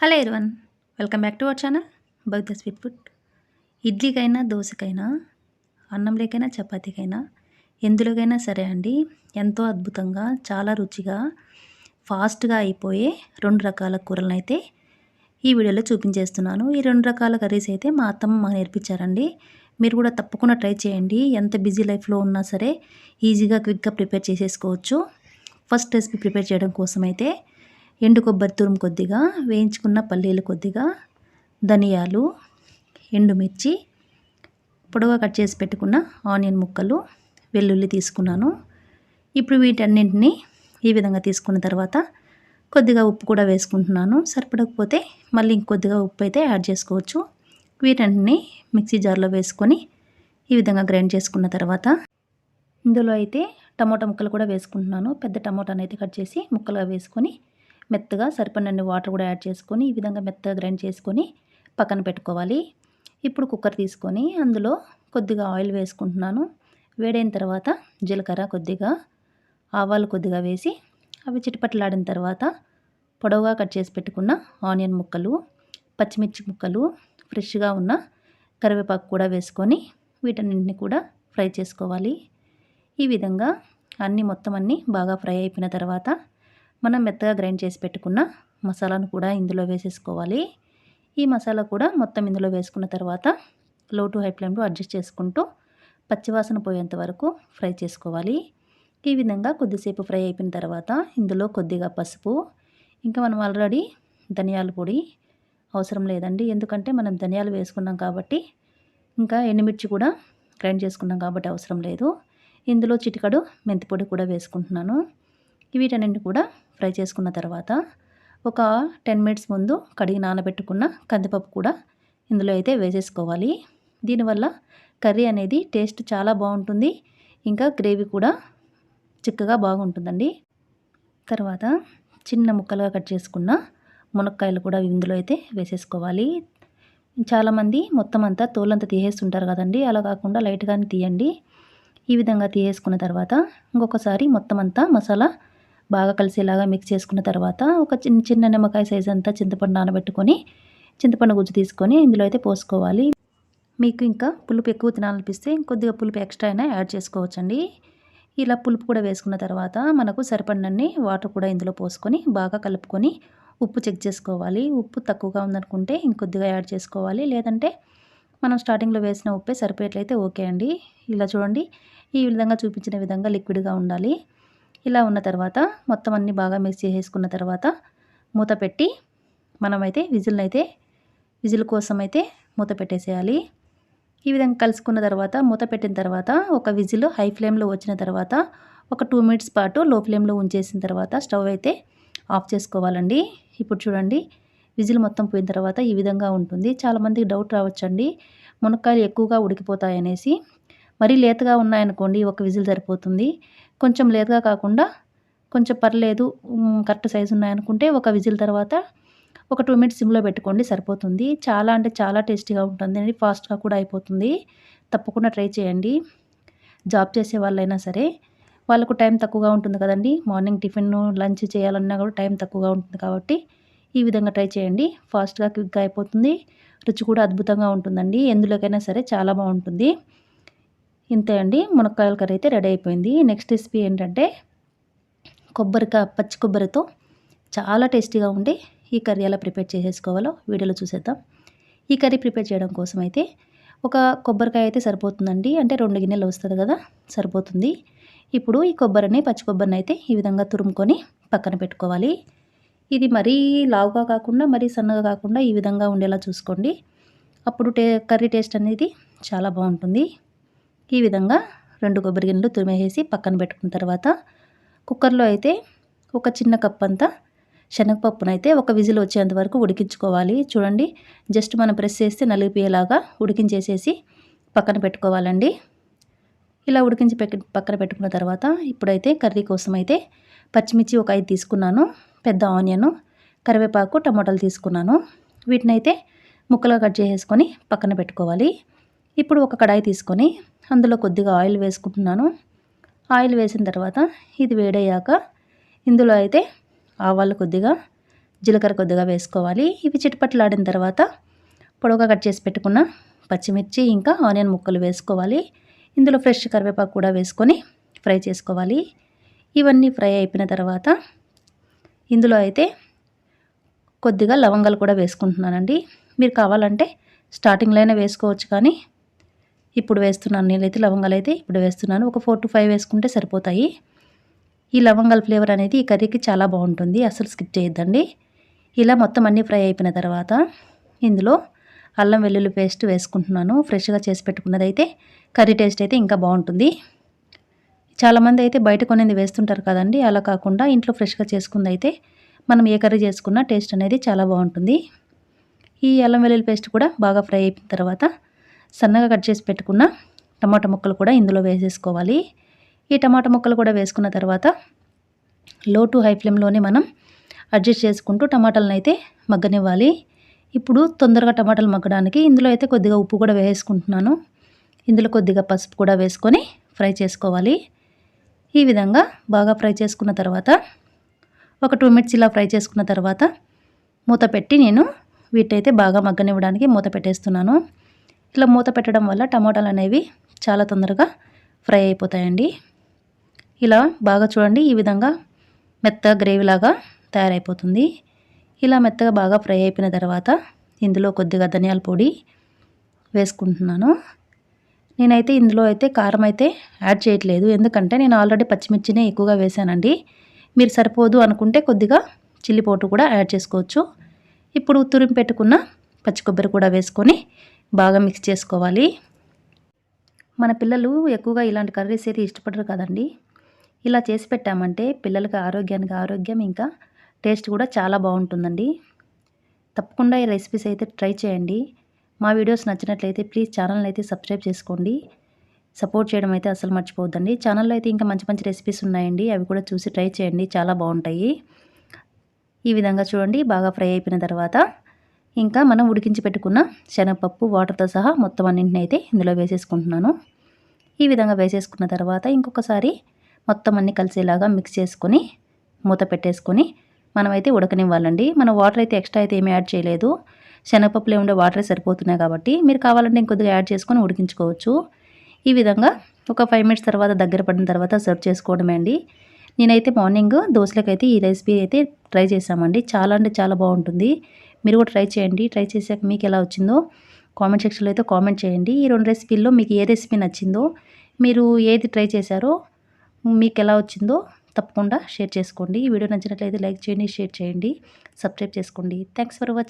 Hello everyone welcome back to our channel బౌద్ధ sweet food. ఇడ్లీకైనా దోశకైనా అన్నంలోకైనా చపాతీకైనా ఎందులోకైనా సరే అండి ఎంతో అద్భుతంగా చాలా రుచిగా ఫాస్ట్గా అయిపోయే రెండు రకాల కూరలను అయితే ఈ వీడియోలో చూపించేస్తున్నాను. ఈ రెండు రకాల కర్రీస్ అయితే మా అత్తమ్మ మాకు నేర్పించారండి. మీరు కూడా తప్పకుండా ట్రై చేయండి. ఎంత బిజీ లైఫ్లో ఉన్నా సరే ఈజీగా క్విక్గా ప్రిపేర్ చేసేసుకోవచ్చు. ఫస్ట్ రెసిపీ ప్రిపేర్ చేయడం కోసం అయితే ఎండు కొబ్బరి తురుము కొద్దిగా వేయించుకున్న పల్లీలు కొద్దిగా ధనియాలు ఎండుమిర్చి పొడవుగా కట్ చేసి పెట్టుకున్న ఆనియన్ ముక్కలు వెల్లుల్లి తీసుకున్నాను. ఇప్పుడు వీటన్నింటినీ ఈ విధంగా తీసుకున్న తర్వాత కొద్దిగా ఉప్పు కూడా వేసుకుంటున్నాను. సరిపడకపోతే మళ్ళీ ఇంకొద్దిగా ఉప్పు అయితే యాడ్ చేసుకోవచ్చు. వీటన్నిటిని మిక్సీ జార్లో వేసుకొని ఈ విధంగా గ్రైండ్ చేసుకున్న తర్వాత ఇందులో అయితే టమోటా ముక్కలు కూడా వేసుకుంటున్నాను. పెద్ద టమోటాను అయితే కట్ చేసి ముక్కలుగా వేసుకొని మెత్తగా సరిపడినన్ని వాటర్ కూడా యాడ్ చేసుకొని ఈ విధంగా మెత్తగా గ్రైండ్ చేసుకొని పక్కన పెట్టుకోవాలి. ఇప్పుడు కుక్కర్ తీసుకొని అందులో కొద్దిగా ఆయిల్ వేసుకుంటున్నాను. వేడైన తర్వాత జీలకర్ర కొద్దిగా ఆవాలు కొద్దిగా వేసి అవి చిటిపట్లాడిన తర్వాత పొడవుగా కట్ చేసి పెట్టుకున్న ఆనియన్ ముక్కలు పచ్చిమిర్చి ముక్కలు ఫ్రెష్గా ఉన్న కరివేపాకు కూడా వేసుకొని వీటన్నింటిని కూడా ఫ్రై చేసుకోవాలి. ఈ విధంగా అన్నీ మొత్తం అన్నీ బాగా ఫ్రై అయిపోయిన తర్వాత మనం మెత్తగా గ్రైండ్ చేసి పెట్టుకున్న మసాలాను కూడా ఇందులో వేసేసుకోవాలి. ఈ మసాలా కూడా మొత్తం ఇందులో వేసుకున్న తర్వాత లో టు హై ఫ్లేమ్లో అడ్జస్ట్ చేసుకుంటూ పచ్చివాసన పోయేంత వరకు ఫ్రై చేసుకోవాలి. ఈ విధంగా కొద్దిసేపు ఫ్రై అయిపోయిన తర్వాత ఇందులో కొద్దిగా పసుపు ఇంకా మనం ఆల్రెడీ ధనియాల పొడి అవసరం లేదండి. ఎందుకంటే మనం ధనియాలు వేసుకున్నాం కాబట్టి ఇంకా ఎండుమిర్చి కూడా గ్రైండ్ చేసుకున్నాం కాబట్టి అవసరం లేదు. ఇందులో చిటికడు మెంతి పొడి కూడా వేసుకుంటున్నాను. వీటన్నింటి కూడా ఫ్రై చేసుకున్న తర్వాత ఒక టెన్ మినిట్స్ ముందు కడిగి నానబెట్టుకున్న కందిపప్పు కూడా ఇందులో అయితే వేసేసుకోవాలి. దీనివల్ల కర్రీ అనేది టేస్ట్ చాలా బాగుంటుంది. ఇంకా గ్రేవీ కూడా చిక్కగా బాగుంటుందండి. తర్వాత చిన్న ముక్కలుగా కట్ చేసుకున్న మునక్కాయలు కూడా ఇందులో అయితే వేసేసుకోవాలి. చాలామంది మొత్తం అంతా తోలంతా తీసేస్తుంటారు కదండి. అలా కాకుండా లైట్గానే తీయండి. ఈ విధంగా తీసేసుకున్న తర్వాత ఇంకొకసారి మొత్తం అంతా మసాలా బాగా కలిసేలాగా మిక్స్ చేసుకున్న తర్వాత ఒక చిన్న చిన్న నిమ్మకాయ సైజ్ అంతా చింతపండు నానబెట్టుకొని చింతపండు గుజ్జు తీసుకొని ఇందులో అయితే పోసుకోవాలి. మీకు ఇంకా పులుపు ఎక్కువ తినాలనిపిస్తే ఇంకొద్దిగా పులుపు ఎక్స్ట్రా అయినా యాడ్ చేసుకోవచ్చండి. ఇలా పులుపు కూడా వేసుకున్న తర్వాత మనకు సరిపడినన్ని వాటర్ కూడా ఇందులో పోసుకొని బాగా కలుపుకొని ఉప్పు చెక్ చేసుకోవాలి. ఉప్పు తక్కువగా ఉందనుకుంటే ఇంకొద్దిగా యాడ్ చేసుకోవాలి. లేదంటే మనం స్టార్టింగ్లో వేసిన ఉప్పే సరిపోయేట్లయితే ఓకే అండి. ఇలా చూడండి. ఈ విధంగా చూపించిన విధంగా లిక్విడ్గా ఉండాలి. ఇలా ఉన్న తర్వాత మొత్తం అన్నీ బాగా మిక్స్ చేసేసుకున్న తర్వాత మూత పెట్టి మనమైతే విజిల్ని అయితే విజిల్ కోసం అయితే మూత పెట్టేసేయాలి. ఈ విధంగా కలుసుకున్న తర్వాత మూత పెట్టిన తర్వాత ఒక విజిల్ హై ఫ్లేమ్లో వచ్చిన తర్వాత ఒక టూ మినిట్స్ పాటు లో ఫ్లేమ్లో ఉంచేసిన తర్వాత స్టవ్ అయితే ఆఫ్ చేసుకోవాలండి. ఇప్పుడు చూడండి విజిల్ మొత్తం పోయిన తర్వాత ఈ విధంగా ఉంటుంది. చాలామందికి డౌట్ రావచ్చండి మునక్కాయలు ఎక్కువగా ఉడికిపోతాయనేసి. మరీ లేతగా ఉన్నాయనుకోండి ఒక విజిల్ సరిపోతుంది. కొంచెం లేతగా కాకుండా కొంచెం పర్లేదు కరెక్ట్ సైజు ఉన్నాయనుకుంటే ఒక విజిల్ తర్వాత ఒక టూ మినిట్స్ సిమ్లో పెట్టుకోండి సరిపోతుంది. చాలా అంటే చాలా టేస్టీగా ఉంటుంది ఫాస్ట్గా కూడా అయిపోతుంది. తప్పకుండా ట్రై చేయండి. జాబ్ చేసే వాళ్ళైనా సరే వాళ్ళకు టైం తక్కువగా ఉంటుంది కదండి. మార్నింగ్ టిఫిన్ లంచ్ చేయాలన్నా కూడా టైం తక్కువగా ఉంటుంది కాబట్టి ఈ విధంగా ట్రై చేయండి. ఫాస్ట్గా క్విక్గా అయిపోతుంది. రుచి కూడా అద్భుతంగా ఉంటుందండి. ఎందులోకైనా సరే చాలా బాగుంటుంది. ఇంతే అండి. మునక్కాయల కర్రీ అయితే రెడీ అయిపోయింది. నెక్స్ట్ రెసిపీ ఏంటంటే కొబ్బరికాయ పచ్చి కొబ్బరితో చాలా టేస్టీగా ఉండి ఈ కర్రీ ఎలా ప్రిపేర్ చేసేసుకోవాలో వీడియోలో చూసేద్దాం. ఈ కర్రీ ప్రిపేర్ చేయడం కోసం అయితే ఒక కొబ్బరికాయ అయితే సరిపోతుందండి. అంటే రెండు గిన్నెలు వస్తుంది కదా సరిపోతుంది. ఇప్పుడు ఈ కొబ్బరిని పచ్చి కొబ్బరిని అయితే ఈ విధంగా తురుముకొని పక్కన పెట్టుకోవాలి. ఇది మరీ లావుగా కాకుండా మరీ సన్నగా కాకుండా ఈ విధంగా ఉండేలా చూసుకోండి. అప్పుడు టే కర్రీ టేస్ట్ అనేది చాలా బాగుంటుంది. ఈ విధంగా రెండు కొబ్బరి గిన్నెలు తురిమేసి పక్కన పెట్టుకున్న తర్వాత కుక్కర్లో అయితే ఒక చిన్న కప్ అంతా శనగపప్పునైతే ఒక విజిల్ వచ్చేంత వరకు ఉడికించుకోవాలి. చూడండి జస్ట్ మనం ప్రెస్ చేస్తే నలిగిపోయేలాగా ఉడికించేసేసి పక్కన పెట్టుకోవాలండి. ఇలా ఉడికించి పక్కన పెట్టుకున్న తర్వాత ఇప్పుడైతే కర్రీ కోసం అయితే పచ్చిమిర్చి ఒక ఐదు తీసుకున్నాను పెద్ద ఆనియను కరివేపాకు టమాటాలు తీసుకున్నాను. వీటినైతే ముక్కలుగా కట్ చేసేసుకొని పక్కన పెట్టుకోవాలి. ఇప్పుడు ఒక కడాయి తీసుకొని అందులో కొద్దిగా ఆయిల్ వేసుకుంటున్నాను. ఆయిల్ వేసిన తర్వాత ఇది వేడయ్యాక ఇందులో అయితే ఆవాలు కొద్దిగా జీలకర్ర కొద్దిగా వేసుకోవాలి. ఇవి చిటపట్లాడిన తర్వాత పొడవుగా కట్ చేసి పెట్టుకున్న పచ్చిమిర్చి ఇంకా ఆనియన్ ముక్కలు వేసుకోవాలి. ఇందులో ఫ్రెష్ కరివేపాకు కూడా వేసుకొని ఫ్రై చేసుకోవాలి. ఇవన్నీ ఫ్రై అయిపోయిన తర్వాత ఇందులో అయితే కొద్దిగా లవంగాలు కూడా వేసుకుంటున్నానండి. మీరు కావాలంటే స్టార్టింగ్లోనే వేసుకోవచ్చు కానీ ఇప్పుడు వేస్తున్నాను. నేనైతే లవంగాలు అయితే ఇప్పుడు వేస్తున్నాను. ఒక ఫోర్ టు ఫైవ్ వేసుకుంటే సరిపోతాయి. ఈ లవంగాల ఫ్లేవర్ అనేది ఈ కర్రీకి చాలా బాగుంటుంది. అసలు స్కిప్ చేయొద్దండి. ఇలా మొత్తం అన్నీ ఫ్రై అయిపోయిన తర్వాత ఇందులో అల్లం వెల్లుల్లి పేస్ట్ వేసుకుంటున్నాను. ఫ్రెష్గా చేసి పెట్టుకున్నది అయితే కర్రీ టేస్ట్ అయితే ఇంకా బాగుంటుంది. చాలామంది అయితే బయట కొనేది వేస్తుంటారు కదండి. అలా కాకుండా ఇంట్లో ఫ్రెష్గా చేసుకుంది అయితే మనం ఏ కర్రీ చేసుకున్నా టేస్ట్ అనేది చాలా బాగుంటుంది. ఈ అల్లం వెల్లుల్లి పేస్ట్ కూడా బాగా ఫ్రై అయిపోయిన తర్వాత సన్నగా కట్ చేసి పెట్టుకున్న టమాటా ముక్కలు కూడా ఇందులో వేసేసుకోవాలి. ఈ టమాటా ముక్కలు కూడా వేసుకున్న తర్వాత లో టు హై ఫ్లేమ్లోనే మనం అడ్జస్ట్ చేసుకుంటూ టమాటాలను అయితే మగ్గనివ్వాలి. ఇప్పుడు తొందరగా టమాటాలు మగ్గడానికి ఇందులో అయితే కొద్దిగా ఉప్పు కూడా వేసుకుంటున్నాను. ఇందులో కొద్దిగా పసుపు కూడా వేసుకొని ఫ్రై చేసుకోవాలి. ఈ విధంగా బాగా ఫ్రై చేసుకున్న తర్వాత ఒక టూ మినిట్స్ ఇలా ఫ్రై చేసుకున్న తర్వాత మూత పెట్టి నేను వీటైతే బాగా మగ్గనివ్వడానికి మూత పెట్టేస్తున్నాను. ఇలా మూత పెట్టడం వల్ల టమాటాలు అనేవి చాలా తొందరగా ఫ్రై అయిపోతాయండి. ఇలా బాగా చూడండి ఈ విధంగా మెత్తగా గ్రేవీలాగా తయారైపోతుంది. ఇలా మెత్తగా బాగా ఫ్రై అయిపోయిన తర్వాత ఇందులో కొద్దిగా ధనియాల పొడి వేసుకుంటున్నాను. నేనైతే ఇందులో అయితే కారం అయితే యాడ్ చేయట్లేదు. ఎందుకంటే నేను ఆల్రెడీ పచ్చిమిర్చినే ఎక్కువగా వేసానండి మీరు సరిపోదు అనుకుంటే కొద్దిగా చిల్లి పౌడర్ కూడా యాడ్ చేసుకోవచ్చు. ఇప్పుడు తురిమి పెట్టుకున్న పచ్చి కొబ్బరి కూడా వేసుకొని బాగా మిక్స్ చేసుకోవాలి. మన పిల్లలు ఎక్కువగా ఇలాంటి కర్రీస్ అయితే ఇష్టపడరు కదండి. ఇలా చేసి పెట్టామంటే పిల్లలకి ఆరోగ్యానికి ఆరోగ్యం ఇంకా టేస్ట్ కూడా చాలా బాగుంటుందండి. తప్పకుండా ఈ రెసిపీస్ అయితే ట్రై చేయండి. మా వీడియోస్ నచ్చినట్లయితే ప్లీజ్ ఛానల్ని అయితే సబ్స్క్రైబ్ చేసుకోండి. సపోర్ట్ చేయడం అయితే అసలు మర్చిపోవద్దండి. ఛానల్లో అయితే ఇంకా మంచి మంచి రెసిపీస్ ఉన్నాయండి. అవి కూడా చూసి ట్రై చేయండి. చాలా బాగుంటాయి. ఈ విధంగా చూడండి. బాగా ఫ్రై అయిపోయిన తర్వాత ఇంకా మనం ఉడికించి పెట్టుకున్న శనగపప్పు వాటర్తో సహా మొత్తం అన్నింటిని అయితే ఇందులో వేసేసుకుంటున్నాను. ఈ విధంగా వేసేసుకున్న తర్వాత ఇంకొకసారి మొత్తం అన్ని కలిసేలాగా మిక్స్ చేసుకొని మూత పెట్టేసుకొని మనమైతే ఉడకనివ్వాలండి. మనం వాటర్ అయితే ఎక్స్ట్రా అయితే ఏమీ యాడ్ చేయలేదు. శనగపప్పులో ఉండే వాటరే సరిపోతున్నాయి కాబట్టి మీరు కావాలంటే ఇంకొద్దిగా యాడ్ చేసుకొని ఉడికించుకోవచ్చు. ఈ విధంగా ఒక ఫైవ్ మినిట్స్ తర్వాత దగ్గర పడిన తర్వాత సర్వ్ చేసుకోవడమే అండి. నేనైతే మార్నింగ్ దోశలకైతే ఈ రెసిపీ అయితే ట్రై చేసామండి చాలా అంటే చాలా బాగుంటుంది. మీరు కూడా ట్రై చేయండి. ట్రై చేశాక మీకు ఎలా వచ్చిందో కామెంట్ సెక్షన్లో అయితే కామెంట్ చేయండి. ఈ రెండు రెసిపీల్లో మీకు ఏ రెసిపీ నచ్చిందో మీరు ఏది ట్రై చేశారో మీకు ఎలా వచ్చిందో తప్పకుండా షేర్ చేసుకోండి. ఈ వీడియో నచ్చినట్లయితే లైక్ చేయండి షేర్ చేయండి సబ్స్క్రైబ్ చేసుకోండి. Thanks for watching